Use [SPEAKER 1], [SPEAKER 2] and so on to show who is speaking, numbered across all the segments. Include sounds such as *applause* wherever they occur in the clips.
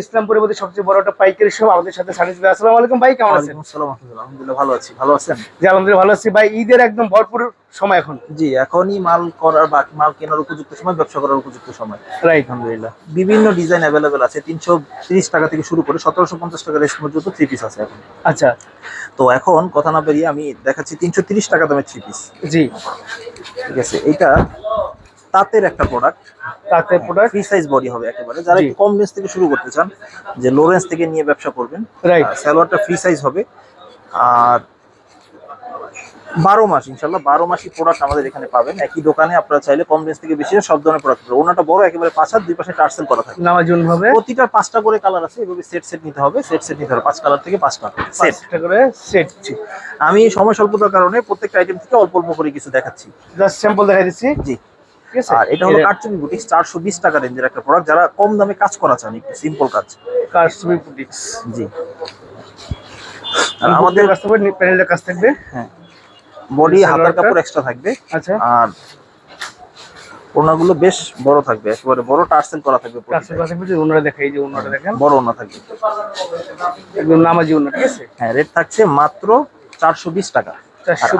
[SPEAKER 1] ইসলামপুরের মধ্যে সবচেয়ে বড় একটা পাইকারি শপ আমাদের সাথে সানিস ভাই আসসালামু আলাইকুম ভাই কেমন আছেন?
[SPEAKER 2] আসসালাম আলহামদুলিল্লাহ ভালো আছি ভালো আছেন?
[SPEAKER 1] জি আলহামদুলিল্লাহ ভালো আছি। ভাই ঈদের একদম ভরপুর সময় এখন।
[SPEAKER 2] জি এখনই মাল করার বা মাল কেনার উপযুক্ত সময় ব্যবসা করার উপযুক্ত সময়।
[SPEAKER 1] রাইট
[SPEAKER 2] আলহামদুলিল্লাহ। বিভিন্ন ডিজাইন অ্যাভেলেবেল আছে তিনশো তিরিশ টাকা থেকে শুরু করে সতেরোশো পঞ্চাশ টাকা রেস পর্যন্ত থ্রি পিস আছে এখন।
[SPEAKER 1] আচ্ছা।
[SPEAKER 2] তো এখন কথা না বেরিয়ে আমি দেখাচ্ছি তিনশো তিরিশ টাকা দামের থ্রি পিস
[SPEAKER 1] জি।
[SPEAKER 2] ঠিক আছে এটা তাঁতের একটা প্রোডাক্ট
[SPEAKER 1] তাতে প্রোডাক্ট
[SPEAKER 2] ফ্রি সাইজ বডি হবে একেবারে। যারা একটু কম রেঞ্জ থেকে শুরু করতে চান যে লো রেঞ্জ থেকে নিয়ে ব্যবসা করবেন
[SPEAKER 1] রাইট
[SPEAKER 2] সালোয়ারটা ফ্রি সাইজ হবে। আর বারো মাস ইনশাল্লাহ বারো মাসই প্রোডাক্ট আমাদের এখানে পাবেন। একই দোকানে আপনারা চাইলে কম রেঞ্জ থেকে বেশি সব ধরনের প্রোডাক্ট পাবেন। ওনাটা বড় একেবারে পাঁচ হাত দুই পাশে টার্সেল করা থাকে।
[SPEAKER 1] নামাজুন ভাবে
[SPEAKER 2] প্রতিটার পাঁচটা করে কালার আছে এভাবে সেট সেট নিতে হবে সেট সেট নিতে হবে। পাঁচ কালার থেকে পাঁচটা সেট
[SPEAKER 1] করে সেট
[SPEAKER 2] আমি সময় স্বল্পতার কারণে প্রত্যেকটা আইটেম থেকে অল্প অল্প করে কিছু দেখাচ্ছি।
[SPEAKER 1] জাস্ট স্যাম্পল দেখাই দিচ্ছি।
[SPEAKER 2] জি।
[SPEAKER 1] ঠিক আছে?
[SPEAKER 2] আর এটা হলো কারচুপি বুটিক্স চারশো বিশ টাকা রেঞ্জের একটা প্রোডাক্ট যারা কম দামে কাজ করা চান একটু সিম্পল কাজ।
[SPEAKER 1] কারসুবি বুটিক্স।
[SPEAKER 2] জি। আর আমাদের
[SPEAKER 1] থেকে প্যানেলের কাছ থাকবে
[SPEAKER 2] হ্যাঁ। বডি হাতার? কাপড় এক্সট্রা থাকবে।
[SPEAKER 1] আচ্ছা।
[SPEAKER 2] আর ওনাগুলো বেশ বড় থাকবে একেবারে বড় টার্সেল করা থাকবে
[SPEAKER 1] ওনারা দেখাই যে ওনারা দেখেন।
[SPEAKER 2] বড় ওনা থাকবে।
[SPEAKER 1] একদম নামাজি ওনা ঠিক আছে?
[SPEAKER 2] হ্যাঁ রেট থাকছে মাত্র চারশো বিশ টাকা। আর
[SPEAKER 1] 420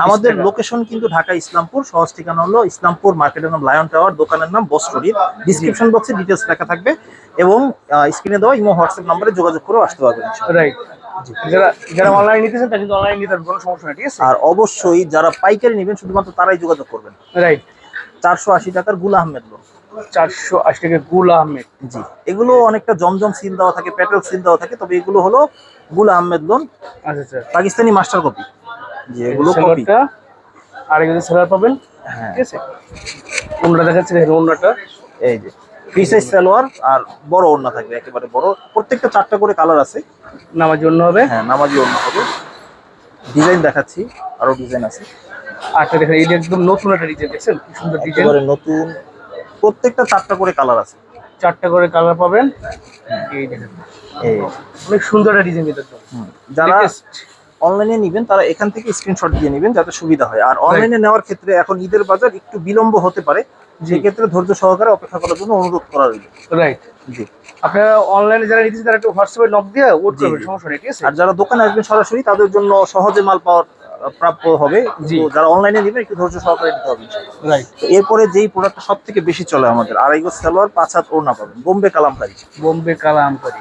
[SPEAKER 2] আমাদের লোকেশন কিন্তু ঢাকা ইসলামপুর সহজ ঠিকানা হলো ইসলামপুর মার্কেটের নাম লায়ন টাওয়ার দোকানের নাম বস্টরির ডিসক্রিপশন বক্সে ডিটেলস লেখা থাকবে এবং স্ক্রিনে দেওয়া ইমো হোয়াটসঅ্যাপ নাম্বারে যোগাযোগ করে আসতে পারবেন
[SPEAKER 1] রাইট যারা যারা অনলাইন নিতেছেন তারা কিন্তু অনলাইন নিতে কোনো সমস্যা নেই ঠিক আছে?
[SPEAKER 2] আর অবশ্যই যারা পাইকারি নেবেন শুধুমাত্র তারাই যোগাযোগ করবেন।
[SPEAKER 1] রাইট
[SPEAKER 2] চারশো আশি টাকার গুল আহমেদ লোন
[SPEAKER 1] চারশো আশি টাকা গুল আহমেদ।
[SPEAKER 2] জি। এগুলো অনেকটা জমজম সিল দেওয়া থাকে পেট্রোল সিল দেওয়া থাকে তবে এগুলো হলো গুল আহমেদ লোন।
[SPEAKER 1] আচ্ছা আচ্ছা।
[SPEAKER 2] পাকিস্তানি মাস্টার কপি যে এগুলো কপি
[SPEAKER 1] আর এগুলো সেলার পাবেন।
[SPEAKER 2] হ্যাঁ।
[SPEAKER 1] ঠিক আছে? ওনারা দেখাচ্ছে দেখেন
[SPEAKER 2] এই যে ফ্রি সাইজ সালোয়ার আর বড় ওড়না থাকবে একেবারে বড়। প্রত্যেকটা চারটা করে কালার আছে।
[SPEAKER 1] নামার জন্য হবে।
[SPEAKER 2] হ্যাঁ নামাজি ওড়না হবে। ডিজাইন দেখাচ্ছি আরও ডিজাইন আছে।
[SPEAKER 1] আটটা দেখেন এটা একদম নতুন একটা ডিজাইন দেখছেন? কি সুন্দর ডিজাইন
[SPEAKER 2] একেবারে নতুন। প্রত্যেকটা চারটা করে কালার আছে।
[SPEAKER 1] চারটা করে কালার পাবেন। এই দেখেন।
[SPEAKER 2] এই
[SPEAKER 1] অনেক সুন্দর একটা ডিজাইন এটা।
[SPEAKER 2] যারা। অনলাইনে নেবেন তারা এখান থেকে স্ক্রিনশট দিয়ে নেবেন যাতে সুবিধা হয়। আর অনলাইনে নেওয়ার ক্ষেত্রে এখন ঈদের বাজার একটু বিলম্ব হতে পারে
[SPEAKER 1] জি।
[SPEAKER 2] সেক্ষেত্রে ধৈর্য সহকারে অপেক্ষা করার জন্য অনুরোধ করা রইল।
[SPEAKER 1] রাইট
[SPEAKER 2] জি।
[SPEAKER 1] আপনারা অনলাইনে যারা নিতেছেন তারা একটু হোয়াটসঅ্যাপে নক দিয়ে ওট
[SPEAKER 2] জি,
[SPEAKER 1] করবেন সমস্যা নেই ঠিক আছে?
[SPEAKER 2] আর যারা দোকানে আসবেন সরাসরি তাদের জন্য সহজে মাল পাওয়ার প্রাপ্য হবে। যারা অনলাইনে নেবেন একটু ধৈর্য সহকারে নিতে হবে।
[SPEAKER 1] রাইট
[SPEAKER 2] এরপরে যেই প্রোডাক্টটা সব থেকে বেশি চলে আমাদের আড়াই গজ সালোয়ার পাঁচ হাত ওড়না পাবেন। বোম্বে কালামকারি।
[SPEAKER 1] বোম্বে কালামকারি।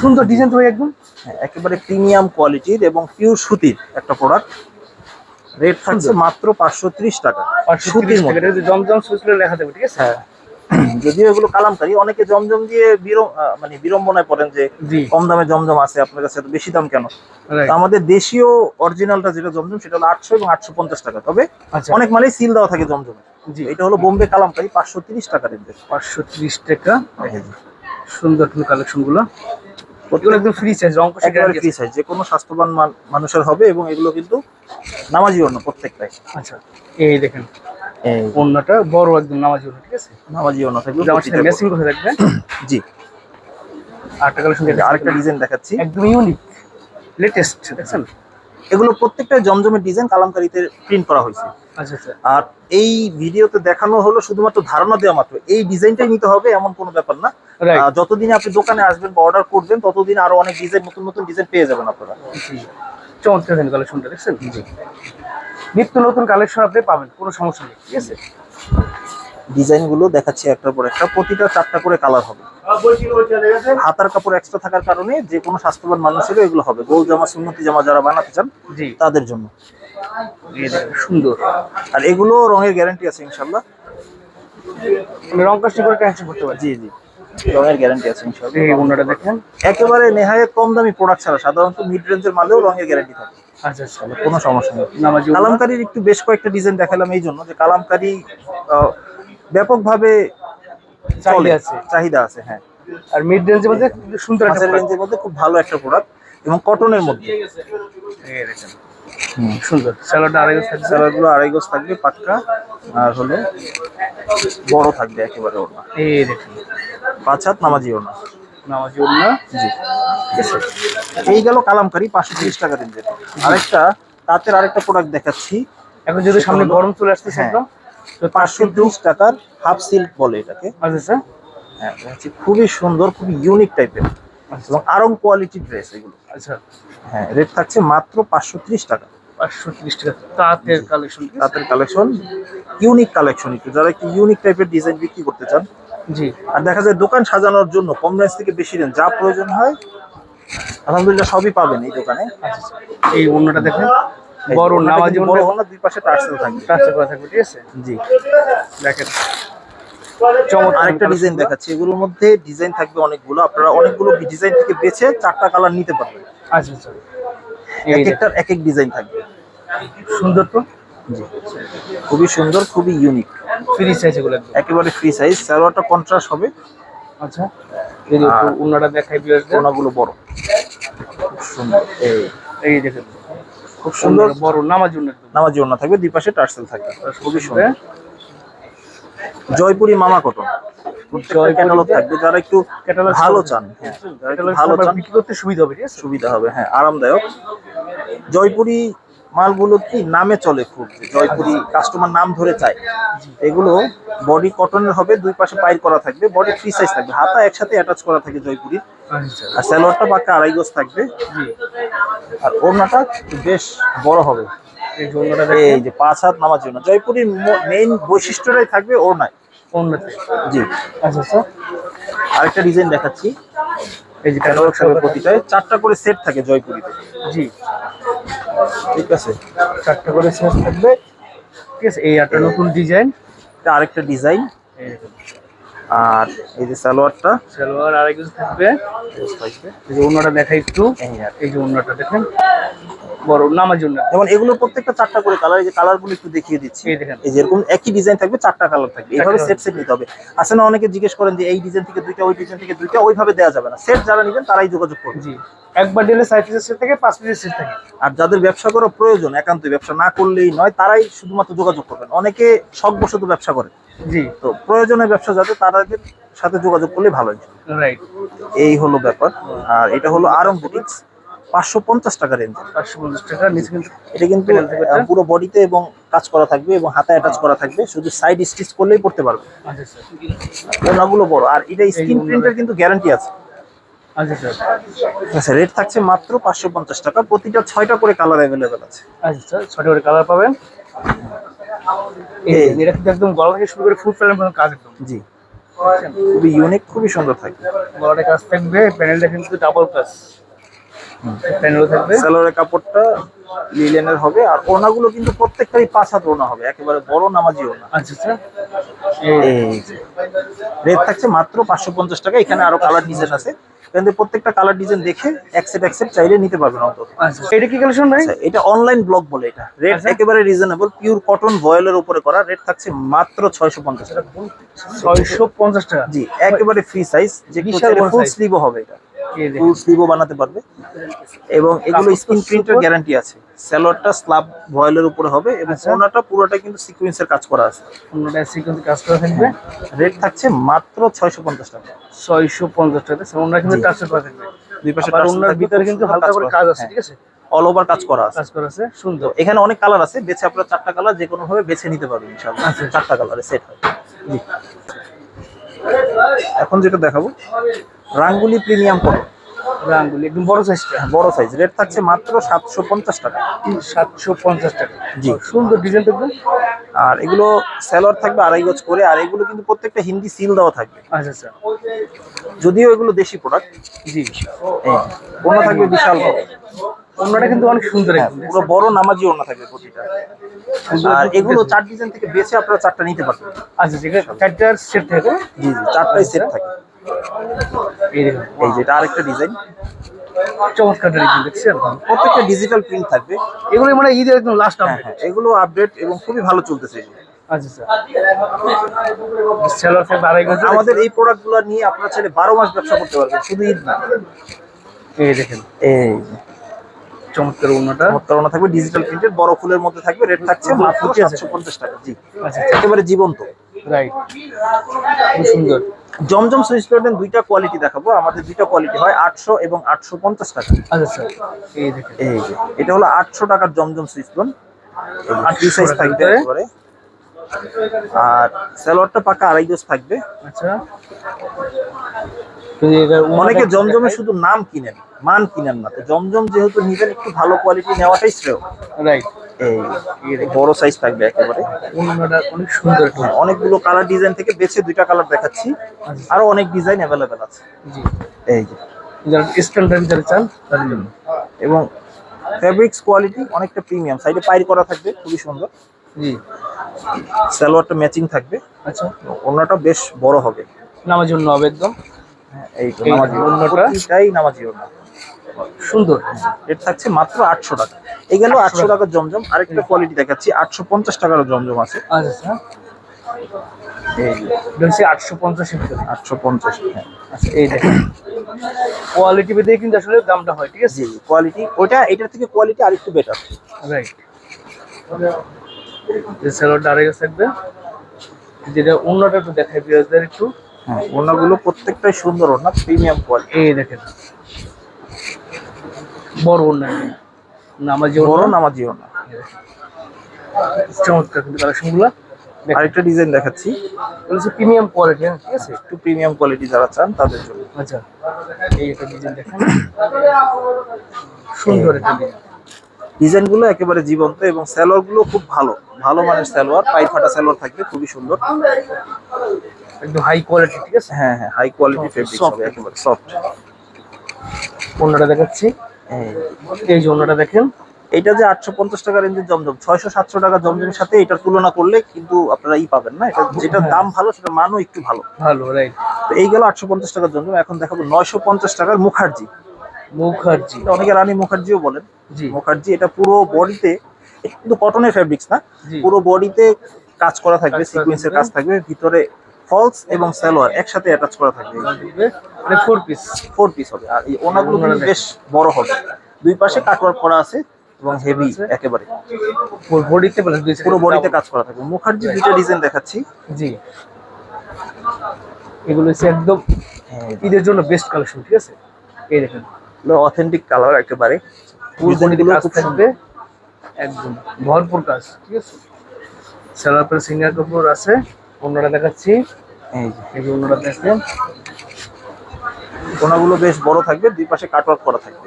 [SPEAKER 1] সুন্দর ডিজাইন তো একদম।
[SPEAKER 2] হ্যাঁ, একেবারে প্রিমিয়াম কোয়ালিটির এবং পিওর সুতির একটা প্রোডাক্ট রেট থাকছে মাত্র পাঁচশো ত্রিশ টাকা। সুতির
[SPEAKER 1] জমজম সুইচলে লেখা থাকবে ঠিক আছে?
[SPEAKER 2] হ্যাঁ। যদিও এগুলো কালামকারি অনেকে জমজম দিয়ে বিরম মানে বিড়ম্বনায় পড়েন যে কম দামে জমজম আছে আপনার কাছে বেশি দাম কেন? আমাদের দেশীয় অরিজিনালটা যেটা জমজম সেটা হলো আটশো এবং আটশো পঞ্চাশ টাকা। তবে
[SPEAKER 1] আচ্ছা।
[SPEAKER 2] অনেক মালেই সিল দেওয়া থাকে জমজমে।
[SPEAKER 1] জি।
[SPEAKER 2] এটা হলো বোম্বে কালামকারি পাঁচশো তিরিশ টাকা রেঞ্জের।
[SPEAKER 1] পাঁচশো ত্রিশ টাকা। সুন্দর কালেকশনগুলো। এগুলো একদম ফ্রি চার্জ রং
[SPEAKER 2] একেবারে ফ্রি সাইজ যে কোনো স্বাস্থ্যবান মানুষের হবে এবং এগুলো কিন্তু নামাজি অন্য প্রত্যেকটাই।
[SPEAKER 1] আচ্ছা এই দেখেন অন্যটা বড় একদম নামাজি অন্য ঠিক আছে?
[SPEAKER 2] নামাজি অন্য থাকবে
[SPEAKER 1] সাথে
[SPEAKER 2] প্রতিটা
[SPEAKER 1] করে থাকবে *coughs*
[SPEAKER 2] জি।
[SPEAKER 1] আটটা কালেকশন
[SPEAKER 2] আরেকটা ডিজাইন দেখাচ্ছি।
[SPEAKER 1] একদম ইউনিক লেটেস্ট দেখছেন?
[SPEAKER 2] এগুলো প্রত্যেকটা জমজমের ডিজাইন কালামকারিতে প্রিন্ট করা হয়েছে।
[SPEAKER 1] আচ্ছা আচ্ছা।
[SPEAKER 2] আর এই ভিডিওতে দেখানো হলো শুধুমাত্র ধারণা দেওয়া মাত্র। এই ডিজাইনটাই নিতে হবে এমন কোনো ব্যাপার না। যতদিন আপনি দোকানে আসবেন বা অর্ডার করবেন ততদিন আরও অনেক ডিজাইন নতুন নতুন ডিজাইন পেয়ে যাবেন আপনারা।
[SPEAKER 1] চমৎকার কালেকশনটা দেখছেন? নিত্য নতুন কালেকশন আপনি পাবেন কোনো সমস্যা নেই ঠিক আছে?
[SPEAKER 2] ডিজাইনগুলো দেখাচ্ছি একটার পর একটা। প্রতিটা চারটা করে কালার হবে। হাতার কাপড় এক্সট্রা থাকার কারণে যে কোনো স্বাস্থ্যবান মানুষেরও এগুলো হবে। গোল জামা সুন্নতি জামা যারা বানাতে চান তাদের জন্য।
[SPEAKER 1] সুন্দর।
[SPEAKER 2] আর এগুলো রঙের গ্যারান্টি আছে ইনশাল্লাহ
[SPEAKER 1] রং কাস্টিং করে টেনশন করতে পারেন।
[SPEAKER 2] জি জি। রঙের গ্যারান্টি আছে
[SPEAKER 1] এই অন্যটা দেখেন।
[SPEAKER 2] একেবারে নেহায় কম দামি প্রোডাক্ট ছাড়া সাধারণত মিড রেঞ্জের মালেও রঙের গ্যারান্টি থাকে।
[SPEAKER 1] আচ্ছা আচ্ছা।
[SPEAKER 2] কোনো সমস্যা নেই। কালামকারির একটু বেশ কয়েকটা ডিজাইন দেখালাম এই জন্য যে কালামকারি ব্যাপকভাবে
[SPEAKER 1] চাহিদা
[SPEAKER 2] চলে
[SPEAKER 1] আছে।
[SPEAKER 2] চাহিদা আছে হ্যাঁ।
[SPEAKER 1] আর মিড রেঞ্জের মধ্যে সুন্দর
[SPEAKER 2] রেঞ্জের মধ্যে খুব ভালো একটা প্রোডাক্ট এবং কটনের মধ্যে।
[SPEAKER 1] সুন্দর। স্যালাডটা আড়াই গজ থাকছে
[SPEAKER 2] স্যালাডগুলো আড়াই গজ থাকবে পাক্কা আর হলো বড় থাকবে একেবারে ওর না
[SPEAKER 1] এই দেখেন।
[SPEAKER 2] পাঁচ হাত নামাজি ওর না
[SPEAKER 1] নামাজি ওড়না।
[SPEAKER 2] জি। এই গেল কালামকারি পাঁচশো তিরিশ টাকা রেঞ্জের আরেকটা তাঁতের আরেকটা প্রোডাক্ট দেখাচ্ছি।
[SPEAKER 1] এখন যদি সামনে গরম চলে আসতেছে
[SPEAKER 2] হ্যাঁ।
[SPEAKER 1] একদম
[SPEAKER 2] পাঁচশো তিরিশ টাকার হাফ সিল্ক বলে এটাকে।
[SPEAKER 1] আচ্ছা আচ্ছা।
[SPEAKER 2] হ্যাঁ খুবই সুন্দর খুবই ইউনিক টাইপের এবং আরং কোয়ালিটি ড্রেস এগুলো।
[SPEAKER 1] আচ্ছা।
[SPEAKER 2] হ্যাঁ রেট থাকছে মাত্র পাঁচশো ত্রিশ টাকা।
[SPEAKER 1] পাঁচশো ত্রিশ টাকা তাঁতের কালেকশন
[SPEAKER 2] তাদের কালেকশন ইউনিক কালেকশন একটু যারা একটু ইউনিক টাইপের ডিজাইন বিক্রি করতে চান।
[SPEAKER 1] জি।
[SPEAKER 2] আর দেখা যায় দোকান সাজানোর জন্য কম রেঞ্জ থেকে বেশি রেঞ্জ যা প্রয়োজন হয় আলহামদুলিল্লাহ সবই পাবেন এই দোকানে।
[SPEAKER 1] আচ্ছা এই অন্যটা দেখেন বড় নামাজি
[SPEAKER 2] বড়। হলো দুই পাশে টার্সেল থাকবে।
[SPEAKER 1] ট্রান্সফার করা থাকবে ঠিক আছে?
[SPEAKER 2] জি।
[SPEAKER 1] দেখেন
[SPEAKER 2] আরেকটা ডিজাইন দেখাচ্ছি এগুলোর মধ্যে ডিজাইন থাকবে অনেকগুলো আপনারা অনেকগুলো ডিজাইন থেকে বেছে চারটা কালার নিতে পারবেন।
[SPEAKER 1] আচ্ছা আচ্ছা।
[SPEAKER 2] এক একটার এক এক ডিজাইন থাকবে।
[SPEAKER 1] সুন্দর তো?
[SPEAKER 2] খুবই সুন্দর খুবই ইউনিক
[SPEAKER 1] ফ্রি সাইজ এগুলো
[SPEAKER 2] একেবারে ফ্রি সাইজ সালোয়ারটা কন্ট্রাস্ট হবে।
[SPEAKER 1] আচ্ছা। এই যে অন্যটা দেখাই বিয়ারদের
[SPEAKER 2] কোনাগুলো বড়। খুব সুন্দর। এই
[SPEAKER 1] এই দেখেন।
[SPEAKER 2] খুব সুন্দর।
[SPEAKER 1] বড় নামাজ জন্য
[SPEAKER 2] নামাজি ওড়না থাকবে দুই পাশে টার্সেল থাকবে। খুবই সুন্দর? জয়পুরি মামা কটন। ক্যাটালগ থাকবে। যারা একটু ভালো চান হ্যাঁ ভালো চান
[SPEAKER 1] বিক্রি করতে সুবিধা হবে
[SPEAKER 2] সুবিধা হবে হ্যাঁ আরামদায়ক। জয়পুরি মালগুলো কি নামে চলে খুব জয়পুরি কাস্টমার নাম ধরে চায়। এগুলো বডি কটনের হবে দুই পাশে পাইর করা থাকবে বডি ফ্রি সাইজ থাকবে। হাতা একসাথে অ্যাটাচ করা থাকে জয়পুরি। আর সালোয়ারটা পাকা আড়াই গজ থাকবে। আর ওড়নাটা বেশ বড় হবে।
[SPEAKER 1] এই যে অন্যটা
[SPEAKER 2] এই যে পাঁচ হাত নামার জন্য। জয়পুরির মেইন বৈশিষ্ট্যটাই থাকবে ওড়নায়
[SPEAKER 1] অন্যতে
[SPEAKER 2] জি।
[SPEAKER 1] আচ্ছা আচ্ছা।
[SPEAKER 2] আরেকটা ডিজাইন দেখাচ্ছি।
[SPEAKER 1] এই যে
[SPEAKER 2] ক্যাটালগ
[SPEAKER 1] ক্যাটালগ
[SPEAKER 2] প্রতিটায় চারটা করে সেট থাকে জয়পুরিতে।
[SPEAKER 1] জি।
[SPEAKER 2] ঠিক আছে?
[SPEAKER 1] চারটা করে সাইজ থাকবে। ঠিক আছে এই একটা নতুন ডিজাইন
[SPEAKER 2] আরেকটা ডিজাইন আর এই যে সালোয়ারটা
[SPEAKER 1] সালোয়ার আরেক কিছু থাকবে। এই যে অন্যটা দেখা একটু।
[SPEAKER 2] এই
[SPEAKER 1] যে অন্যটা দেখেন। বড় নামার জন্য
[SPEAKER 2] যেমন এগুলো প্রত্যেকটা চারটা করে কালার এই যে একটু দেখিয়ে দিচ্ছি।
[SPEAKER 1] এই দেখেন।
[SPEAKER 2] এই যেরকম একই ডিজাইন থাকবে চারটা কালার থাকবে। এইভাবে
[SPEAKER 1] চারটা
[SPEAKER 2] সেট সেট নিতে হবে। আসলে না অনেকে জিজ্ঞেস করেন যে এই ডিজাইন থেকে দুইটা ওই ডিজাইন থেকে দুইটা ওইভাবে দেওয়া যাবে না। সেট যারা নেবেন তারাই যোগাযোগ করবে।
[SPEAKER 1] জি। একবার দিলে পিসের সেট থেকে পাঁচ পিসের সেট থাকে।
[SPEAKER 2] আর যাদের ব্যবসা করা প্রয়োজন একান্তই ব্যবসা না করলেই নয় তারাই শুধুমাত্র যোগাযোগ করবেন। অনেকে শখবশত ব্যবসা করে।
[SPEAKER 1] জি।
[SPEAKER 2] তো প্রয়োজনের ব্যবসা যাতে তাদের সাথে যোগাযোগ করলে ভালো হয়।
[SPEAKER 1] রাইট
[SPEAKER 2] এই হলো ব্যাপার। আর এটা হলো আরং বুটিক্স পাঁচশো পঞ্চাশ টাকা রেঞ্জ
[SPEAKER 1] পাঁচশো পঞ্চাশ টাকা নিচে কিন্তু
[SPEAKER 2] এটা কিন্তু? পুরো বডিতে এবং কাজ করা থাকবে এবং হাতে অ্যাটাচ করা থাকবে। শুধু সাইড স্টিচ করলেই পড়তে পারবে।
[SPEAKER 1] আচ্ছা
[SPEAKER 2] ওনাগুলো বড়। আর এটা স্ক্রিন প্রিন্টের কিন্তু গ্যারান্টি আছে।
[SPEAKER 1] আচ্ছা স্যার।
[SPEAKER 2] আচ্ছা রেট থাকছে মাত্র পাঁচশো পঞ্চাশ টাকা। প্রতিটা ছয়টা করে কালার অ্যাভেলেবেল আছে।
[SPEAKER 1] আচ্ছা ছটা করে কালার পাবেন। এটা কিন্তু একদম গলা থেকে শুরু করে ফুল প্যানেল পর্যন্ত কাজ একদম।
[SPEAKER 2] জি। খুবই ইউনিক খুবই সুন্দর থাকবে
[SPEAKER 1] গলাটা কাজ থাকবে প্যানেলটা কিন্তু ডাবল কাজ। প্যানেলও থাকবে।
[SPEAKER 2] সালোয়ারের কাপড়টা লিলেনের হবে আর ওনাগুলো কিন্তু প্রত্যেকটাই পাঁচ হাত ওনা হবে একেবারে বড় নামাজি ওনা
[SPEAKER 1] আচ্ছা
[SPEAKER 2] যে রেট থাকছে মাত্র পাঁচশো পঞ্চাশ টাকা এখানে আরও কালার ডিজাইন আছে। এখান থেকে প্রত্যেকটা কালার ডিজাইন দেখে একসেট একসেট চাইলে নিতে পারবেন অন্তত।
[SPEAKER 1] আচ্ছা। এটা কি কালেকশন ভাই?
[SPEAKER 2] আচ্ছা, এটা অনলাইন ব্লগ বলে এটা। রেট
[SPEAKER 1] আচ্ছা।
[SPEAKER 2] একেবারে রিজনেবল পিওর কটন ভয়েলের উপরে করা। রেট থাকছে মাত্র ছয়শো পঞ্চাশ টাকা।
[SPEAKER 1] ছয়শো পঞ্চাশ টাকা।
[SPEAKER 2] জি একেবারে ফ্রি সাইজ যে ফুল স্লিভও হবে এটা। ফুল স্লিভও বানাতে পারবে। এবং এগুলো স্ক্রিন প্রিন্টের গ্যারান্টি আছে। স্যালোয়ারটা স্ল্যাব ভয়েলের উপরে হবে এবং
[SPEAKER 1] আচ্ছা।
[SPEAKER 2] ওনাটা পুরোটা কিন্তু সিকোয়েন্সের কাজ করা আছে।
[SPEAKER 1] অন্যটা সিকোয়েন্স কাজ করা থাকবে।
[SPEAKER 2] রেট থাকছে মাত্র ছয়শো পঞ্চাশ টাকা।
[SPEAKER 1] ছয়শো পঞ্চাশ টাকা। স্যার ওনারা কিন্তু
[SPEAKER 2] জি।
[SPEAKER 1] করা থাকবে।
[SPEAKER 2] দুই পাশে
[SPEAKER 1] ওনার ভিতরে কিন্তু হালকা করে কাজ আছে। ঠিক আছে?
[SPEAKER 2] অল ওভার কাজ করা আছে।
[SPEAKER 1] কাজ করা আছে সুন্দর।
[SPEAKER 2] এখানে অনেক কালার আছে বেছে আপনারা চারটা কালার যে কোনো ভাবে বেছে নিতে পারবেন ইনশাআল্লাহ।
[SPEAKER 1] আচ্ছা।
[SPEAKER 2] চারটা কালারে সেট হয়। জি। এখন যেটা দেখাবো রাঙ্গুলি প্রিমিয়াম কটন
[SPEAKER 1] রাঙ্গুলি একদম বড় সাইজটা
[SPEAKER 2] বড় সাইজ রেট থাকছে মাত্র সাতশো পঞ্চাশ টাকা।
[SPEAKER 1] সাতশো পঞ্চাশ টাকা।
[SPEAKER 2] জি।
[SPEAKER 1] সুন্দর ডিজাইন থাকবে
[SPEAKER 2] আর এগুলো স্যালোয়ার থাকবে আড়াই গজ করে আর এগুলো কিন্তু প্রত্যেকটা হিন্দি সিল দেওয়া থাকবে।
[SPEAKER 1] আচ্ছা আচ্ছা।
[SPEAKER 2] যদিও এগুলো দেশি প্রোডাক্ট
[SPEAKER 1] জি।
[SPEAKER 2] ওনা থাকবে বিশাল বড়।
[SPEAKER 1] ওনাটা কিন্তু অনেক সুন্দর
[SPEAKER 2] হ্যাঁ, পুরো বড় নামাজি ওনা থাকবে প্রতিটা। আর এগুলো চার ডিজাইন থেকে বেছে আপনারা চারটা নিতে পারবেন।
[SPEAKER 1] আচ্ছা চারটার সেট থাকে।
[SPEAKER 2] জি জি চারটাই সেট থাকে।
[SPEAKER 1] এই
[SPEAKER 2] যেটা আরেকটা ডিজাইন
[SPEAKER 1] চমৎকার ডিজাইন দেখছেন?
[SPEAKER 2] প্রত্যেকটা ডিজিটাল প্রিন্ট থাকবে।
[SPEAKER 1] এগুলো মানে ঈদের একদম লাস্ট
[SPEAKER 2] হ্যাঁ
[SPEAKER 1] আপডেট
[SPEAKER 2] হ্যাঁ এগুলো আপডেট এবং খুবই ভালো চলতেছে
[SPEAKER 1] আচ্ছা
[SPEAKER 2] আমাদের এই প্রোডাক্টগুলো নিয়ে আপনারা চাইলে বারো মাস ব্যবসা করতে পারবেন শুধু ঈদ না।
[SPEAKER 1] এই দেখেন
[SPEAKER 2] এই।
[SPEAKER 1] চমৎকার ওনাটা
[SPEAKER 2] থাকবে ডিজিটাল প্রিন্টেড বড় ফুলের মধ্যে থাকবে রেট থাকছে মাত্র সাতশো পঞ্চাশ টাকা জি।
[SPEAKER 1] আচ্ছা।
[SPEAKER 2] একেবারে জীবন্ত।
[SPEAKER 1] রাইট খুব সুন্দর।
[SPEAKER 2] জমজম সুইচ প্যাটার্ন দুইটা কোয়ালিটি দেখাবো। আমাদের দুইটা কোয়ালিটি হয় আটশো এবং আটশো পঞ্চাশ টাকা।
[SPEAKER 1] আচ্ছা স্যার এই দেখেন
[SPEAKER 2] এই যে। এটা হলো আটশো টাকার জমজম সুইচ লোন
[SPEAKER 1] 800
[SPEAKER 2] সাইজ থাকবে? একেবারে। আর সালোয়ারটা পাকা আড়াই গজ থাকবে।
[SPEAKER 1] আচ্ছা।
[SPEAKER 2] অনেকে জমজমে শুধু নাম কিনেন মান কিনেন না। তো জমজম যেহেতু নিবেন একটু ভালো কোয়ালিটি নেওয়াটাই শ্রেয়।
[SPEAKER 1] রাইট
[SPEAKER 2] এই বড় সাইজ থাকবে একেবারে।
[SPEAKER 1] অন্যটা অনেক সুন্দর
[SPEAKER 2] অনেকগুলো কালার ডিজাইন থেকে বেছে দুইটা কালার দেখাচ্ছি। আরও অনেক ডিজাইন অ্যাভেলেবেল আছে।
[SPEAKER 1] জি।
[SPEAKER 2] এই যে।
[SPEAKER 1] যারা চান
[SPEAKER 2] এবং ফেব্রিক্স কোয়ালিটি অনেকটা প্রিমিয়াম সাইডে পাইর করা থাকবে খুবই সুন্দর।
[SPEAKER 1] জি।
[SPEAKER 2] সালোয়ারটা ম্যাচিং থাকবে।
[SPEAKER 1] আচ্ছা।
[SPEAKER 2] ওনাটা বেশ বড় হবে।
[SPEAKER 1] নামার জন্য হবে একদম।
[SPEAKER 2] হ্যাঁ, এই নামাজি
[SPEAKER 1] ওড়নাটা?
[SPEAKER 2] প্রতিটাই নামাজি ওড়না।
[SPEAKER 1] সুন্দর।
[SPEAKER 2] রেট থাকছে মাত্র আটশো টাকা। এই গেল আটশো টাকার জমজম। আরেকটা কোয়ালিটি দেখাচ্ছি আটশো পঞ্চাশ টাকার জমজম আছে।
[SPEAKER 1] আচ্ছা আচ্ছা।
[SPEAKER 2] এই
[SPEAKER 1] এটা আটশো পঞ্চাশের ভিতরে।
[SPEAKER 2] আটশো পঞ্চাশ হ্যাঁ।
[SPEAKER 1] আচ্ছা এই দেখেন। কোয়ালিটি ভেদে কিন্তু আসলে দামটা হয় ঠিক আছে?
[SPEAKER 2] কোয়ালিটি এটার থেকে কোয়ালিটি আরেকটু বেটার
[SPEAKER 1] রাইট থাকবে যেটা অন্যটা একটু দেখাই বিরাজদের একটু।
[SPEAKER 2] হ্যাঁ ওনাগুলো প্রত্যেকটাই সুন্দর ওনা প্রিমিয়াম কোয়ালিটি
[SPEAKER 1] এই দেখেন। বড় অন্য নামাজি
[SPEAKER 2] বড়
[SPEAKER 1] অন্য
[SPEAKER 2] নামাজি ওনা
[SPEAKER 1] চমৎকার কিন্তু কালেকশনগুলো।
[SPEAKER 2] আরেকটা ডিজাইন দেখাচ্ছি।
[SPEAKER 1] বলেছে প্রিমিয়াম কোয়ালিটি হ্যাঁ ঠিক আছে?
[SPEAKER 2] একটু প্রিমিয়াম কোয়ালিটি যারা চান তাদের জন্য।
[SPEAKER 1] আচ্ছা। এই একটা ডিজাইন দেখেন। সুন্দর একটা ডিজাইন।
[SPEAKER 2] ডিজাইনগুলো একেবারে জীবন্ত এবং সালোয়ারগুলো খুব ভালো। ভালো মানের সালোয়ার পাই ফাটা সালোয়ার থাকবে খুবই সুন্দর।
[SPEAKER 1] একদম হাই কোয়ালিটি ঠিক আছে?
[SPEAKER 2] হ্যাঁ হ্যাঁ হাই কোয়ালিটি ফেব্রিক. হবে একেবারে সফট
[SPEAKER 1] অন্যটা দেখাচ্ছি। এই যে অন্যটা দেখেন
[SPEAKER 2] এটা যে আটশো পঞ্চাশ টাকা রেঞ্জের জমজম ছয়শো সাতশো টাকা জমজমের সাথে এটার তুলনা করলে কিন্তু আপনারা ই পাবেন না। এটা যেটার দাম ভালো সেটার মানও একটু ভালো।
[SPEAKER 1] ভালো রাইট
[SPEAKER 2] তো এই গেল আটশো পঞ্চাশ টাকার জমজম এখন দেখাবো নয়শো পঞ্চাশ টাকার মুখার্জি।
[SPEAKER 1] মুখার্জি।
[SPEAKER 2] অনেকে রানী মুখার্জিও বলেন।
[SPEAKER 1] জি।
[SPEAKER 2] মুখার্জি এটা পুরো বডিতে কিন্তু কটনের ফেব্রিক্স না পুরো বডিতে কাজ করা থাকবে
[SPEAKER 1] করা
[SPEAKER 2] কাজ থাকবে ভিতরে ফলস এবং সালোয়ার একসাথে অ্যাটাচ করা থাকবে।
[SPEAKER 1] মানে ফোর পিস
[SPEAKER 2] ফোর পিস হবে। আর এই ওনাগুলো কিন্তু বেশ বড় হবে। দুই পাশে কাটওয়ার্ক করা আছে এবং হেভি একেবারে।
[SPEAKER 1] বডিতে
[SPEAKER 2] পুরো বডিতে কাজ করা থাকবে। মুখার্জি দুইটা ডিজাইন দেখাচ্ছি।
[SPEAKER 1] জি। এগুলো হচ্ছে একদম ঈদের জন্য বেস্ট কালেকশন ঠিক আছে? এই দেখেন।
[SPEAKER 2] অথেন্টিক কালার একেবারে। ফুল
[SPEAKER 1] ডিজাইনগুলো
[SPEAKER 2] বডিগুলো
[SPEAKER 1] কাজ
[SPEAKER 2] খুব
[SPEAKER 1] থাকবে। একদম। ভরপুর কাজ ঠিক আছে? সালোয়ার পরে সিঙ্গার কাপড় আছে। অন্যটা দেখাচ্ছি।
[SPEAKER 2] এই যে
[SPEAKER 1] অন্যটা দেখেন
[SPEAKER 2] ওনাগুলো বেশ বড় থাকবে দুই পাশে কাটওয়ার্ক করা থাকবে।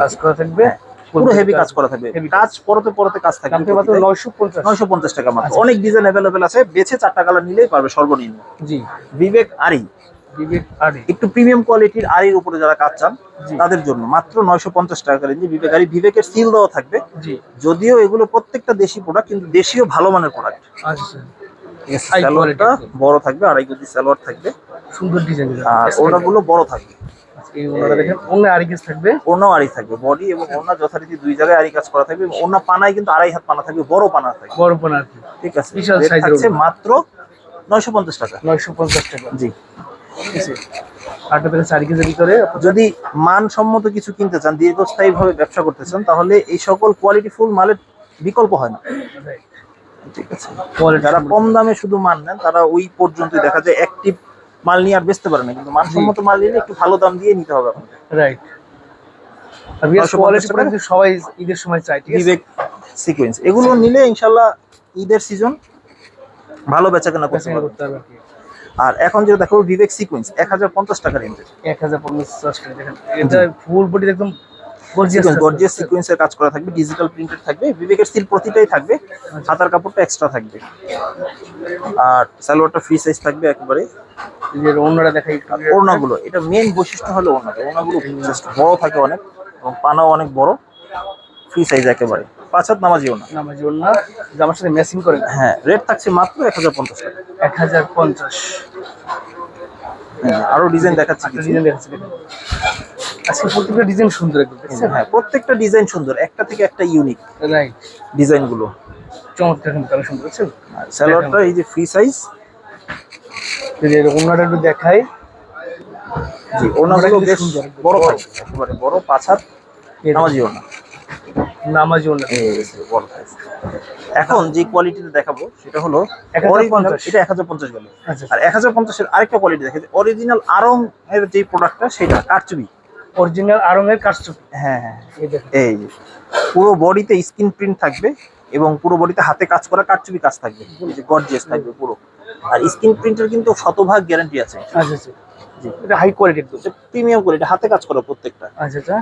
[SPEAKER 1] কাজ করা থাকবে
[SPEAKER 2] পুরো হেভি কাজ করা থাকবে। কাজ। পরতে পরতে কাজ থাকবে
[SPEAKER 1] মাত্র
[SPEAKER 2] টাকা মাত্র।
[SPEAKER 1] আচ্ছা।
[SPEAKER 2] অনেক ডিজাইন আছে বেছে চারটা কালার নিলেই পারবে সর্বনিম্ন।
[SPEAKER 1] জি।
[SPEAKER 2] বিবেক আরি।
[SPEAKER 1] বিবেক
[SPEAKER 2] একটু প্রিমিয়াম কোয়ালিটির আরির উপরে যারা কাজ চান তাদের জন্য মাত্র নয়শো পঞ্চাশ টাকা রেঞ্জে বিবেক আরি। বিবেকের সিল দেওয়া থাকবে।
[SPEAKER 1] জি।
[SPEAKER 2] যদিও এগুলো প্রত্যেকটা দেশি প্রোডাক্ট কিন্তু দেশীয় ভালো মানের প্রোডাক্ট
[SPEAKER 1] আচ্ছা।
[SPEAKER 2] সালোয়ারটা বড় থাকবে আড়াই সালোয়ার থাকবে।
[SPEAKER 1] সুন্দর ডিজাইন
[SPEAKER 2] আর ওনাগুলো বড় থাকবে।
[SPEAKER 1] এই ওনারা দেখেন অন্য আড়ি কেস থাকবে।
[SPEAKER 2] ওনাও আড়াই থাকবে বডি এবং ওনা যথারীতি দুই জায়গায় আড়াই কাজ করা থাকবে ওনা পানায় কিন্তু আড়াই হাত পানা থাকবে বড় পানা থাকবে।
[SPEAKER 1] বড় পান
[SPEAKER 2] ঠিক আছে
[SPEAKER 1] বিশাল
[SPEAKER 2] Rate
[SPEAKER 1] size এর
[SPEAKER 2] থাকছে
[SPEAKER 1] ওড়না।
[SPEAKER 2] মাত্র নয়শো পঞ্চাশ টাকা।
[SPEAKER 1] টাকা।
[SPEAKER 2] জি।
[SPEAKER 1] ঠিক আছে। আটটা থেকে চার কেজির ভিতরে
[SPEAKER 2] যদি মানসম্মত কিছু কিনতে চান দীর্ঘস্থায়ী ভাবে ব্যবসা করতে চান তাহলে এই সকল কোয়ালিটি ফুল মালের বিকল্প হয় না। ঠিক আছে। যারা কম দামে শুধু মাল নেন তারা ওই পর্যন্ত দেখা যায় অ্যাক্টিভ মাল নিয়ে আর বেচতে পারে না কিন্তু মানসম্মত মাল নিলে একটু ভালো দাম দিয়ে নিতে হবে আপনাকে।
[SPEAKER 1] রাইট আর বিয়ার
[SPEAKER 2] 950
[SPEAKER 1] কোয়ালিটি
[SPEAKER 2] টাকা?
[SPEAKER 1] কিন্তু সবাই ঈদের সময় চাই
[SPEAKER 2] বিবেক সিকোয়েন্স এগুলো নিলে ইনশাল্লাহ ঈদের সিজন ভালো বেচা কেনা করতে
[SPEAKER 1] হবে আর
[SPEAKER 2] এখন যেটা দেখো বিবেক সিকোয়েন্স এক হাজার পঞ্চাশ টাকা রেঞ্জের
[SPEAKER 1] এক হাজার পঞ্চাশ টাকা দেখেন এটা ফুল বডি একদম গর্জিয়াস
[SPEAKER 2] সিকোয়েন্সের কাজ করা থাকবে ডিজিটাল প্রিন্টেড থাকবে বিবেকের সিল প্রতিটাই থাকবে হাতার কাপড়টা এক্সট্রা থাকবে। আর সালোয়ারটা ফ্রি সাইজ থাকবে একেবারে।
[SPEAKER 1] যে অন্যরা দেখাই
[SPEAKER 2] ওড়নাগুলো এটা মেন বৈশিষ্ট্য হলো ওড়নাটা ওড়নাগুলো just বড় থাকে অনেক এবং পানাও অনেক বড় ফ্রি সাইজ একেবারে। পাঁচ হাত নামাজি ওড়না।
[SPEAKER 1] নামাজি জামার সাথে ম্যাচিং করে।
[SPEAKER 2] হ্যাঁ রেট থাকছে মাত্র এক হাজার পঞ্চাশ টাকা।
[SPEAKER 1] এক হাজার পঞ্চাশ।
[SPEAKER 2] হ্যাঁ, আরও ডিজাইন দেখাচ্ছি
[SPEAKER 1] ডিজাইন দেখাচ্ছি আজকে প্রত্যেকটা ডিজাইন সুন্দর একদম
[SPEAKER 2] হ্যাঁ প্রত্যেকটা ডিজাইন সুন্দর একটা থেকে একটা ইউনিক
[SPEAKER 1] রাইট
[SPEAKER 2] ডিজাইনগুলো।
[SPEAKER 1] চমৎকার কিন্তু কালেকশন দেখছেন
[SPEAKER 2] আর সালোয়ারটা এই যে ফ্রি সাইজ
[SPEAKER 1] যদি অন্যটা একটু দেখাই।
[SPEAKER 2] জি ওড়নাগুলো
[SPEAKER 1] কিন্তু
[SPEAKER 2] বেশ
[SPEAKER 1] সুন্দর,
[SPEAKER 2] বড় থাকে একেবারে বড়
[SPEAKER 1] এই
[SPEAKER 2] নামাজি এই বড় size। এখন যে কোয়ালিটিতে দেখাবো সেটা হলো
[SPEAKER 1] 1050
[SPEAKER 2] original, এটা এক হাজার পঞ্চাশ গেল
[SPEAKER 1] আচ্ছা।
[SPEAKER 2] আর এক হাজার পঞ্চাশের আরেকটা কোয়ালিটি দেখে অরিজিনাল আরং এর যে প্রোডাক্টটা সেটা কারচুবি
[SPEAKER 1] অরিজিনাল আরঙের কাস্টম
[SPEAKER 2] হ্যাঁ হ্যাঁ।
[SPEAKER 1] এই
[SPEAKER 2] যে পুরো বডিতে স্কিন প্রিন্ট থাকবে এবং পুরো বডিতে হাতে কাজ করা কারচুপি কাজ থাকবে। গর্জিয়াস থাকবে পুরো। আর স্ক্রিন প্রিন্টের কিন্তু শতভাগ গ্যারান্টি আছে।
[SPEAKER 1] আচ্ছা আচ্ছা। এটা হাই কোয়ালিটি
[SPEAKER 2] প্রিমিয়াম করে হাতে কাজ করা প্রত্যেকটা।
[SPEAKER 1] আচ্ছা আচ্ছা।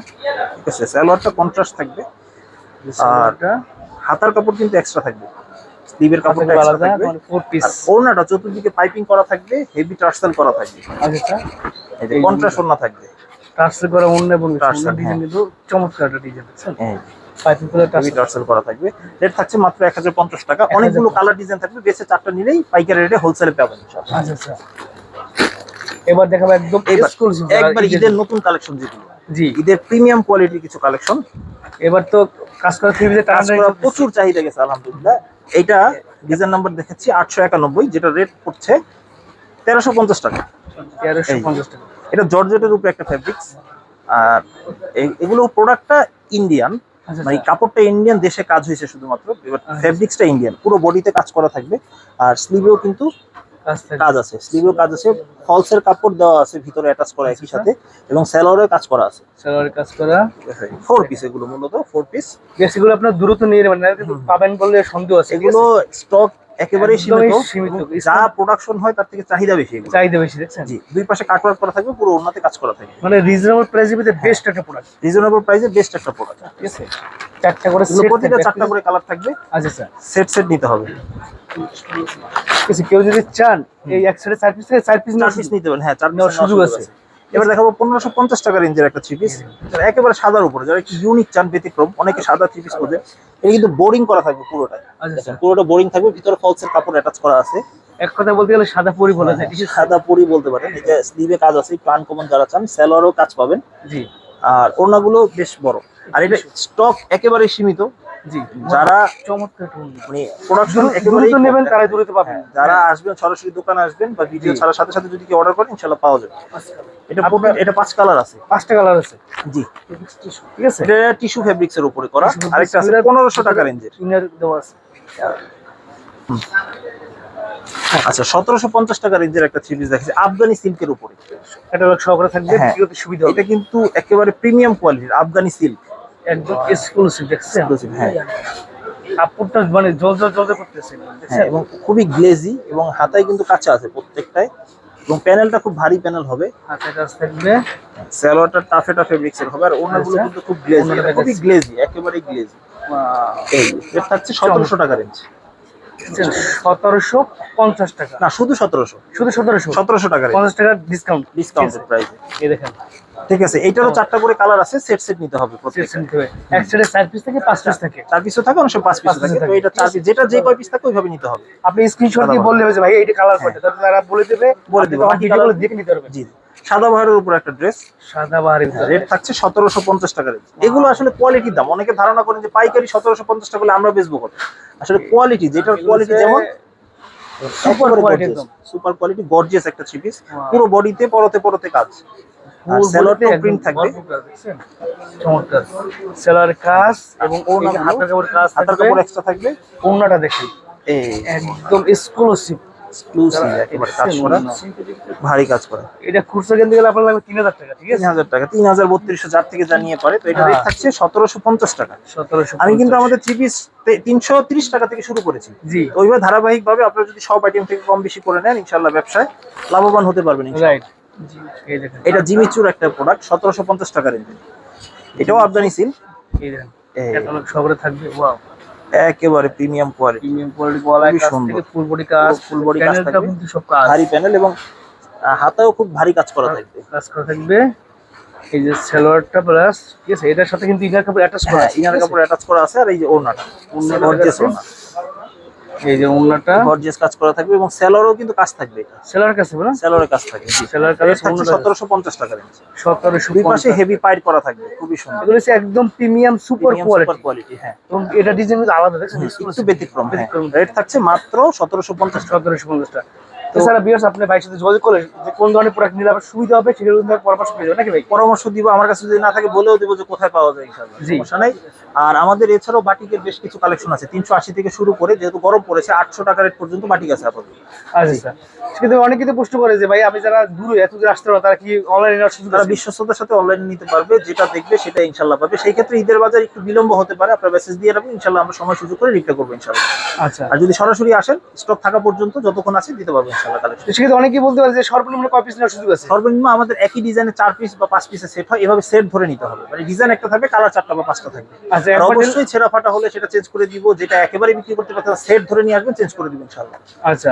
[SPEAKER 2] ঠিক আছে সালোয়ারটা কন্ট্রাস্ট থাকবে।
[SPEAKER 1] সালোয়ারটা।
[SPEAKER 2] হাতার কাপড় কিন্তু এক্সট্রা থাকবে। স্লিভের কাপড়টা
[SPEAKER 1] কাপড়টা আলাদা মানে ফোর পিস
[SPEAKER 2] ওড়নাটা চতুর্দিকে পাইপিং করা থাকবে হেভি টার্সেল করা থাকবে।
[SPEAKER 1] আচ্ছা আচ্ছা।
[SPEAKER 2] কন্ট্রাস্ট ওড়না থাকবে।
[SPEAKER 1] টার্সেল করা অন্য এবং ডিজাইন
[SPEAKER 2] হ্যাঁ।
[SPEAKER 1] কিন্তু চমৎকার একটা ডিজাইন দেখছেন?
[SPEAKER 2] হ্যাঁ
[SPEAKER 1] করে
[SPEAKER 2] থাকবে। রেট থাকছে মাত্র এক হাজার পঞ্চাশ টাকা। অনেকগুলো কালার ডিজাইন থাকবে বেশি চারটা নিলেই পাইকারি রেটে হোলসেলে পাবেন
[SPEAKER 1] আচ্ছা আচ্ছা। এবার দেখাবো একদম এক্সক্লুসিভ
[SPEAKER 2] একবার ঈদের নতুন কালেকশন যেগুলো
[SPEAKER 1] জি।
[SPEAKER 2] ঈদের প্রিমিয়াম কোয়ালিটির কিছু কালেকশন
[SPEAKER 1] এবার তো কাজ করা থ্রিপিতে
[SPEAKER 2] কাজ করা প্রচুর চাহিদা গেছে আলহামদুলিল্লাহ। এইটা ডিজাইন নাম্বার দেখেছি আটশো একানব্বই যেটা রেট পড়ছে তেরোশো পঞ্চাশ টাকা।
[SPEAKER 1] তেরোশো পঞ্চাশ টাকা।
[SPEAKER 2] এটা জর্জেটের উপরে একটা ফ্যাব্রিক্স আর এগুলো প্রোডাক্টটা ইন্ডিয়ান
[SPEAKER 1] আচ্ছা
[SPEAKER 2] মানে কাপড়টা ইন্ডিয়ান দেশে কাজ হয়েছে শুধুমাত্র। এবার
[SPEAKER 1] আচ্ছা।
[SPEAKER 2] ইন্ডিয়ান পুরো বডিতে কাজ করা থাকবে। আর স্লিভেও কিন্তু
[SPEAKER 1] কাজ
[SPEAKER 2] আছে। স্লিভেও কাজ আছে। ফলসের কাপড় দেওয়া আছে ভিতরে অ্যাটাচ করা একই সাথে। এবং স্যালোয়ারেও কাজ করা আছে।
[SPEAKER 1] সালোয়ারের কাজ করা।
[SPEAKER 2] ফোর পিস এগুলো মূলত ফোর পিস
[SPEAKER 1] বেশিগুলো আপনার দ্রুত নিয়ে নেবেন। না কিন্তু পাবেন বললে সন্দেহ আছে।
[SPEAKER 2] এগুলো স্টক
[SPEAKER 1] একদমই
[SPEAKER 2] সীমিত। যা প্রোডাকশন হয় তার থেকে চাহিদা বেশি
[SPEAKER 1] চাহিদা বেশি দেখছেন?
[SPEAKER 2] জি দুই পাশে কাটওয়ার্ক করা থাকবে পুরো ওনাতে কাজ করা থাকবে।
[SPEAKER 1] মানে রিজনেবল প্রাইসের ভিতরে বেস্ট একটা প্রোডাক্ট
[SPEAKER 2] রিজনেবল প্রাইসে বেস্ট একটা প্রোডাক্ট
[SPEAKER 1] ঠিক আছে? চারটা করে সেট
[SPEAKER 2] প্রতিটা চারটা করে কালার থাকবে।
[SPEAKER 1] আচ্ছা স্যার
[SPEAKER 2] সেট সেট নিতে হবে।
[SPEAKER 1] ঠিক আছে কেউ যদি চান এই এক সাইডে চার পিস থেকে চার পিস
[SPEAKER 2] চার নিতে পারেন। হ্যাঁ চার
[SPEAKER 1] নেওয়ার সুযোগ আছে।
[SPEAKER 2] এবার দেখাবো পনেরোশো পঞ্চাশ টাকা রেঞ্জের একটা থ্রি পিস একেবারে সাদার উপরে যারা একটু ইউনিক চান ব্যতিক্রম অনেকে সাদা থ্রি পিস খোঁজে। এটা কিন্তু বোরিং করা থাকবে
[SPEAKER 1] আচ্ছা
[SPEAKER 2] দেখেন,
[SPEAKER 1] স্যার
[SPEAKER 2] পুরোটা বোরিং থাকবে ভিতরে ফলসের কাপড় অ্যাটাচ করা আছে।
[SPEAKER 1] এক কথা বলতে গেলে সাদা পরি বলা যায় ঠিক
[SPEAKER 2] সাদা পরি বলতে পারেন। এটা স্লিভে কাজ আছে প্লান কমন যারা চান স্যালোয়ারও কাজ পাবেন।
[SPEAKER 1] জি।
[SPEAKER 2] আর ওড়নাগুলো বেশ বড়। আর এটা স্টক একেবারে সীমিত।
[SPEAKER 1] জি।
[SPEAKER 2] যারা
[SPEAKER 1] চমৎকার
[SPEAKER 2] মানে প্রোডাকশন
[SPEAKER 1] দ্রুত নেবেন তারাই দ্রুত পাবেন।
[SPEAKER 2] হ্যাঁ, যারা আসবেন সরাসরি দোকানে আসবেন বা ভিডিও ছাড়ার সাথে সাথে যদি অর্ডার করেন ইনশাল্লাহ পাওয়া যাবে। এটা এটা পাঁচ কালার আছে।
[SPEAKER 1] পাঁচটা কালার আছে।
[SPEAKER 2] জি।
[SPEAKER 1] ঠিক আছে?
[SPEAKER 2] এটা টিস্যু ফেব্রিক্স এর উপরে করা। আরেকটা আছে
[SPEAKER 1] fabrics এর-
[SPEAKER 2] পনেরোশো টাকা রেঞ্জের
[SPEAKER 1] ইনার দেওয়া আছে।
[SPEAKER 2] আচ্ছা সতেরোশো পঞ্চাশ টাকা রেঞ্জের একটা থ্রি পিস দেখেছি আফগানি সিল্কের উপরে।
[SPEAKER 1] ক্যাটালগ সহকারে থাকবে
[SPEAKER 2] হ্যাঁ।
[SPEAKER 1] সুবিধা হবে।
[SPEAKER 2] এটা কিন্তু একেবারে প্রিমিয়াম কোয়ালিটির আফগানি সিল্ক
[SPEAKER 1] একদম এক্সক্লুসিভ দেখছেন?
[SPEAKER 2] হ্যাঁ।
[SPEAKER 1] কাপড়টা মানে জল জল জল করতেছে
[SPEAKER 2] হ্যাঁ
[SPEAKER 1] দেখছেন?
[SPEAKER 2] এবং খুবই গ্লেজি এবং হাতায় কিন্তু কাঁচা আছে প্রত্যেকটাই এবং প্যানেলটা খুব ভারী প্যানেল হবে।
[SPEAKER 1] হাতে কাজ থাকবে।
[SPEAKER 2] স্যালোয়ারটা টাফে টাফে মিক্সের হবে। আর ওনাগুলো
[SPEAKER 1] আচ্ছা।
[SPEAKER 2] কিন্তু খুব গ্লেজি খুবই গ্লেজি একেবারে গ্লেজি এই এটা থাকছে সতেরোশো টাকা রেঞ্জ
[SPEAKER 1] সতেরোশো পঞ্চাশ টাকা।
[SPEAKER 2] না শুধু সতেরোশো।
[SPEAKER 1] শুধু সতেরোশো।
[SPEAKER 2] সতেরোশো টাকা
[SPEAKER 1] পঞ্চাশ টাকা ডিসকাউন্ট
[SPEAKER 2] ডিসকাউন্টেড প্রাইসে
[SPEAKER 1] এই দেখেন।
[SPEAKER 2] ঠিক আছে এইটারও চারটা করে কালার আছে সেট সেট নিতে হবে
[SPEAKER 1] থেকে এক সাইডে চার পিস থেকে পাঁচ পিস থাকে।
[SPEAKER 2] চার পিসও থাকে অনেক পাঁচ পিস
[SPEAKER 1] পাঁচ
[SPEAKER 2] থাকে। তো এটা চার পিস যেটা যে কয় পিস থাকে ওইভাবে নিতে হবে।
[SPEAKER 1] আপনি স্ক্রিনশট দিয়ে বললে হবে ভাই এইটা কালার তারা বলে দেবে
[SPEAKER 2] বলে দেবে, বাকি
[SPEAKER 1] ভিডিও দেখে নিতে
[SPEAKER 2] জি। সাদা বাহারের উপর একটা ড্রেস
[SPEAKER 1] সাদা বাহারি
[SPEAKER 2] রেট থাকছে সতেরোশো পঞ্চাশ টাকা রেঞ্জ। এগুলো আসলে কোয়ালিটির দাম। অনেকে ধারণা করেন যে পাইকারি সতেরোশো পঞ্চাশ টাকা আমরা বেচবো কত? আসলে কোয়ালিটি যেটার কোয়ালিটি যেমন
[SPEAKER 1] super quality
[SPEAKER 2] super quality gorgeous একটা থ্রি পিস পুরো বডিতে পরতে পরতে কাজ।
[SPEAKER 1] ফুল
[SPEAKER 2] প্রিন্ট থাকবে?
[SPEAKER 1] চমৎকার। সেলার কাজ এবং
[SPEAKER 2] ওড়নাগুলো,
[SPEAKER 1] হাতের কাপড় কাজ
[SPEAKER 2] হাতার কাপড় এক্সট্রা থাকবে।
[SPEAKER 1] ওড়নাটা দেখেন। একদম এক্সক্লুসিভ
[SPEAKER 2] এক্সক্লুসিভ একেবারে কাজ করা। ভারী কাজ করা।
[SPEAKER 1] এটা খুচরা কিনতে গেলে আপনার লাগবে তিন হাজার টাকা ঠিক
[SPEAKER 2] তিন
[SPEAKER 1] আছে
[SPEAKER 2] হাজার টাকা তিন হাজার বত্রিশশো যার থেকে জানিয়ে পারে তো এটা রেট
[SPEAKER 1] হ্যাঁ।
[SPEAKER 2] থাকছে সতেরোশো পঞ্চাশ টাকা।
[SPEAKER 1] সতেরোশো
[SPEAKER 2] আমি কিন্তু আমাদের থ্রি পিস তিনশো তিরিশ টাকা থেকে শুরু করেছি।
[SPEAKER 1] জি।
[SPEAKER 2] ওইভাবে ধারাবাহিক ভাবে আপনারা যদি সব আইটেম থেকে কম বেশি করে নেন ইনশাল্লাহ ব্যবসায় লাভবান হতে পারবেন
[SPEAKER 1] রাইট
[SPEAKER 2] এটা জিমিচুর একটা প্রোডাক্ট সতেরোশো পঞ্চাশ টাকা রেঞ্জে এটাও আফগানি সিল
[SPEAKER 1] এই দেখেন। থাকবে ওয়াও
[SPEAKER 2] একেবারে প্রিমিয়াম কোয়ালিটি
[SPEAKER 1] প্রিমিয়াম কোয়ালিটি। থেকে ফুল বডি কাজ
[SPEAKER 2] থাকবে।
[SPEAKER 1] কিন্তু সব কাজ।
[SPEAKER 2] ভারী প্যানেল এবং হাতাও খুব ভারী কাজ করা থাকবে।
[SPEAKER 1] কাজ করা থাকবে। এই যে সেলোয়ারটা প্লাস ঠিক আছে এটার সাথে কিন্তু ইনার কাপড় অ্যাটাচ করা
[SPEAKER 2] হ্যাঁ
[SPEAKER 1] আছে
[SPEAKER 2] ইনার কাপড় অ্যাটাচ করা আছে আর এই যে ওড়নাটা
[SPEAKER 1] ওড়নাটা
[SPEAKER 2] গর্জিয়াস ওড়না।
[SPEAKER 1] এই যে ওড়নাটা।
[SPEAKER 2] গর্জিয়াস কাজ করা থাকবে এবং সেলারও কিন্তু কাজ থাকবে সেলার
[SPEAKER 1] সেলার কাছে না
[SPEAKER 2] সেলারের কাজ থাকবে
[SPEAKER 1] সেলার কাজ
[SPEAKER 2] সতেরোশো পঞ্চাশ টাকা রেঞ্জ
[SPEAKER 1] 1750
[SPEAKER 2] দুই পাশে হেভি পাইড করা থাকবে খুবই সুন্দর।
[SPEAKER 1] এগুলো হচ্ছে একদম premium super
[SPEAKER 2] super
[SPEAKER 1] quality
[SPEAKER 2] quality হ্যাঁ।
[SPEAKER 1] এবং এটা ডিজাইন আলাদা দেখছেন?
[SPEAKER 2] একটু ব্যতিক্রম
[SPEAKER 1] ব্যতিক্রম।
[SPEAKER 2] রেট থাকছে মাত্র সতেরোশো পঞ্চাশ টাকা।
[SPEAKER 1] সতেরোশো পঞ্চাশ টাকা। এছাড়া বিয়ার্স আপনি ভাইয়ের সাথে যোগাযোগ করলে যে কোন ধরনের প্রোডাক্ট নিলে আপনার সুবিধা হবে সেগুলো কিন্তু পরামর্শ পেয়ে যাবেন নাকি ভাই?
[SPEAKER 2] পরামর্শ দিব আমার কাছে যদি না থাকে বলেও দেবো যে কোথায় পাওয়া যায় ইনশাআল্লাহ সমস্যা নাই। আর আমাদের এছাড়াও বাটিকের বেশ কিছু কালেকশন আছে তিনশো আশি থেকে শুরু করে যেহেতু গরম পড়েছে আটশো টাকা রেট পর্যন্ত বাটিক আছে আপাতত।
[SPEAKER 1] আচ্ছা আচ্ছা। কিন্তু অনেকে তো প্রশ্ন করে যে ভাই আমি যারা দূরে এত দূরে আসতে পারো তারা কি অনলাইনে নেওয়ার সুযোগ
[SPEAKER 2] তারা বিশ্বস্ততার সাথে অনলাইনে নিতে পারবে যেটা দেখবে সেটা ইনশাল্লাহ পাবে। সেই ক্ষেত্রে ঈদের বাজার একটু বিলম্ব হতে পারে আপনার মেসেজ দিয়ে রাখবেন ইনশাল্লাহ আমরা সময় সুযোগ করে রিপ্লাই করব ইনশাল্লাহ
[SPEAKER 1] আচ্ছা।
[SPEAKER 2] আর যদি সরাসরি আসেন স্টক থাকা পর্যন্ত যতক্ষণ আছে দিতে পারব ইনশাল্লাহ কালেকশন
[SPEAKER 1] তো সেক্ষেত্রে অনেকেই বলতে পারে যে সর্বনিম্ন কয় পিস নেওয়ার সুযোগ আছে?
[SPEAKER 2] সর্বনিম্ন আমাদের একই ডিজাইনে চার পিস বা পাঁচ পিসের সেট হয় এভাবে সেট ধরে নিতে হবে। মানে ডিজাইন একটা থাকবে কালার চারটা বা পাঁচটা থাকবে।
[SPEAKER 1] আচ্ছা
[SPEAKER 2] অবশ্যই ছেঁড়া ফাটা হলে সেটা চেঞ্জ করে দিব যেটা একেবারে বিক্রি করতে পারতে সেট ধরে নিয়ে আসবেন চেঞ্জ করে দিবেন ইনশাল্লাহ
[SPEAKER 1] আচ্ছা।